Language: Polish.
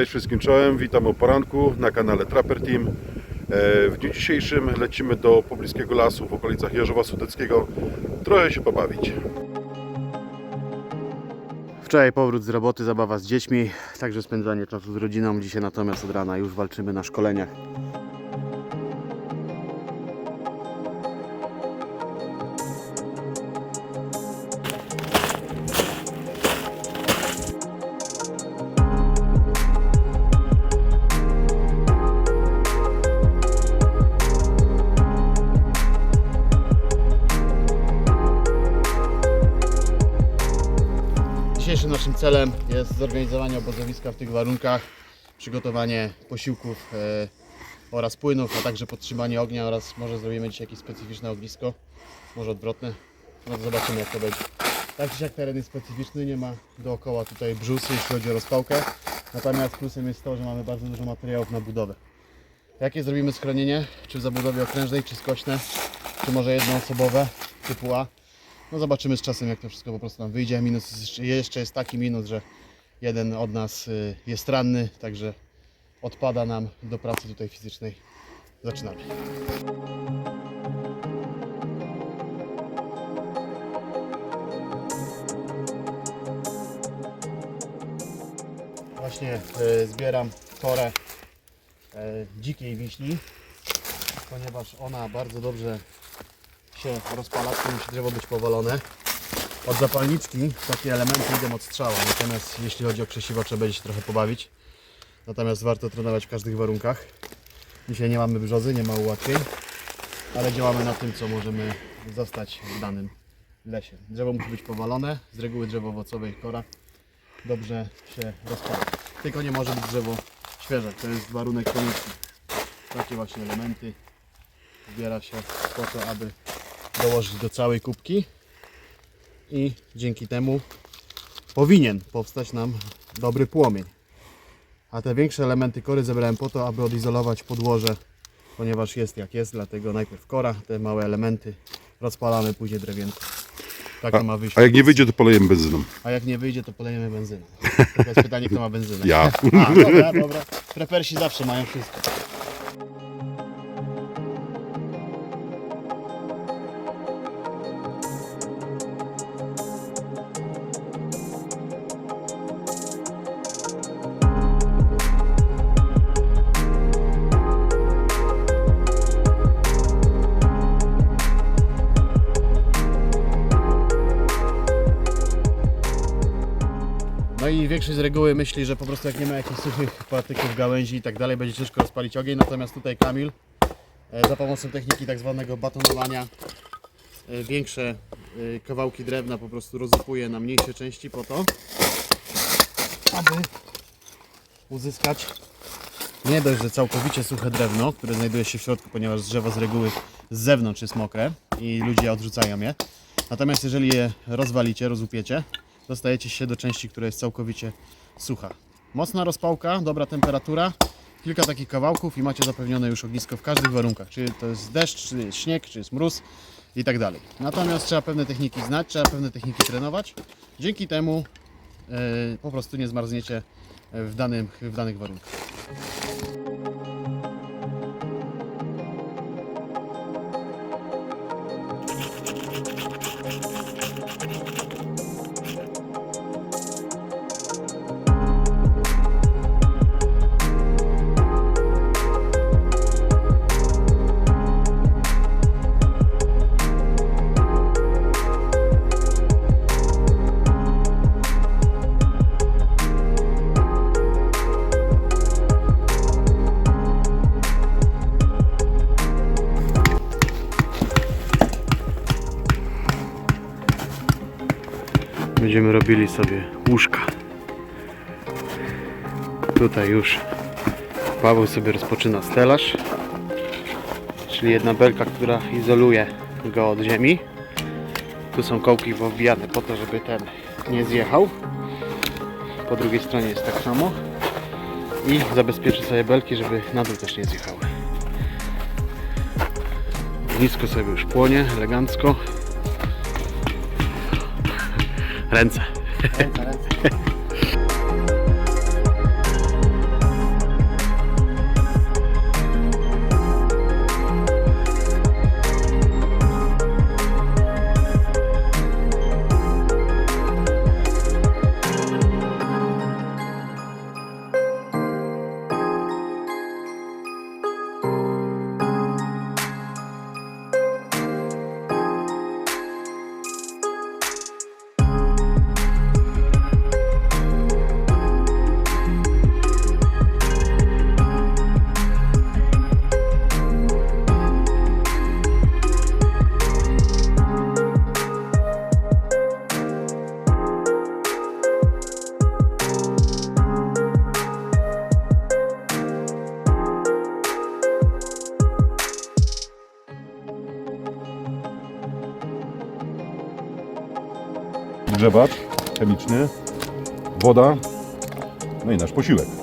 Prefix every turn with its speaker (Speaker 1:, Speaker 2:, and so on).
Speaker 1: Cześć wszystkim czołem, witam o poranku na kanale Trapper Team. E, W dniu dzisiejszym lecimy do pobliskiego lasu w okolicach Jeżowa Sudeckiego trochę się pobawić.
Speaker 2: Wczoraj powrót z roboty, zabawa z dziećmi, także spędzanie czasu z rodziną. Dzisiaj natomiast od rana już walczymy na szkoleniach. Celem jest zorganizowanie obozowiska w tych warunkach, przygotowanie posiłków e, oraz płynów, a także podtrzymanie ognia oraz może zrobimy dzisiaj jakieś specyficzne ognisko, może odwrotne. No to zobaczymy jak to będzie. Tak czy siak teren jest specyficzny, nie ma dookoła tutaj brzusy, jeśli chodzi o rozpałkę. Natomiast plusem jest to, że mamy bardzo dużo materiałów na budowę. Jakie zrobimy schronienie? Czy w zabudowie okrężnej, czy skośne, czy może jednoosobowe typu A? No zobaczymy z czasem, jak to wszystko po prostu nam wyjdzie. Minus jeszcze jest taki minus, że jeden od nas y, jest ranny, także odpada nam do pracy tutaj fizycznej. Zaczynamy. Właśnie y, zbieram korę y, dzikiej wiśni, ponieważ ona bardzo dobrze się rozpala, tu musi drzewo być powalone. Od zapalniczki takie elementy idą od strzała, natomiast jeśli chodzi o krzesiwo trzeba będzie się trochę pobawić. Natomiast warto trenować w każdych warunkach. Dzisiaj nie mamy brzozy, nie ma ułatwień, ale działamy na tym, co możemy zostać w danym lesie. Drzewo musi być powalone, z reguły drzewo owocowe i kora dobrze się rozpala. Tylko nie może być drzewo świeże, to jest warunek konieczny. Takie właśnie elementy zbiera się po to, aby dołożyć do całej kubki i dzięki temu powinien powstać nam dobry płomień. A te większe elementy kory zebrałem po to, aby odizolować podłoże, ponieważ jest jak jest, dlatego najpierw kora, te małe elementy rozpalamy, później drewienko. Tak to ma wyjść.
Speaker 1: A jak nie wyjdzie, to polejemy benzyną.
Speaker 2: A jak nie wyjdzie, to polejemy benzynę. To jest pytanie, kto ma benzynę.
Speaker 1: Ja.
Speaker 2: A, dobra, dobra. Prepersi zawsze mają wszystko. No i większość z reguły myśli, że po prostu jak nie ma jakichś suchych patyków, gałęzi i tak dalej, będzie ciężko rozpalić ogień. Natomiast tutaj Kamil e, za pomocą techniki tak zwanego batonowania e, większe e, kawałki drewna po prostu rozsypuje na mniejsze części po to, aby uzyskać nie dość, że całkowicie suche drewno, które znajduje się w środku, ponieważ drzewo z reguły z zewnątrz jest mokre i ludzie odrzucają je. Natomiast jeżeli je rozwalicie, rozłupiecie, dostajecie się do części, która jest całkowicie sucha. Mocna rozpałka, dobra temperatura, kilka takich kawałków i macie zapewnione już ognisko w każdych warunkach. Czy to jest deszcz, czy jest śnieg, czy jest mróz i tak dalej. Natomiast trzeba pewne techniki znać, trzeba pewne techniki trenować. Dzięki temu e, po prostu nie zmarzniecie w, danym, w danych warunkach. Będziemy robili sobie łóżka. Tutaj już Paweł sobie rozpoczyna stelaż, czyli jedna belka, która izoluje go od ziemi. Tu są kołki wbijane po to, żeby ten nie zjechał. Po drugiej stronie jest tak samo. I zabezpieczy sobie belki, żeby na dół też nie zjechały. Blisko sobie już płonie, elegancko. Ręce. Ręce, ręce.
Speaker 1: Podgrzewacz chemiczny, woda, no i nasz posiłek.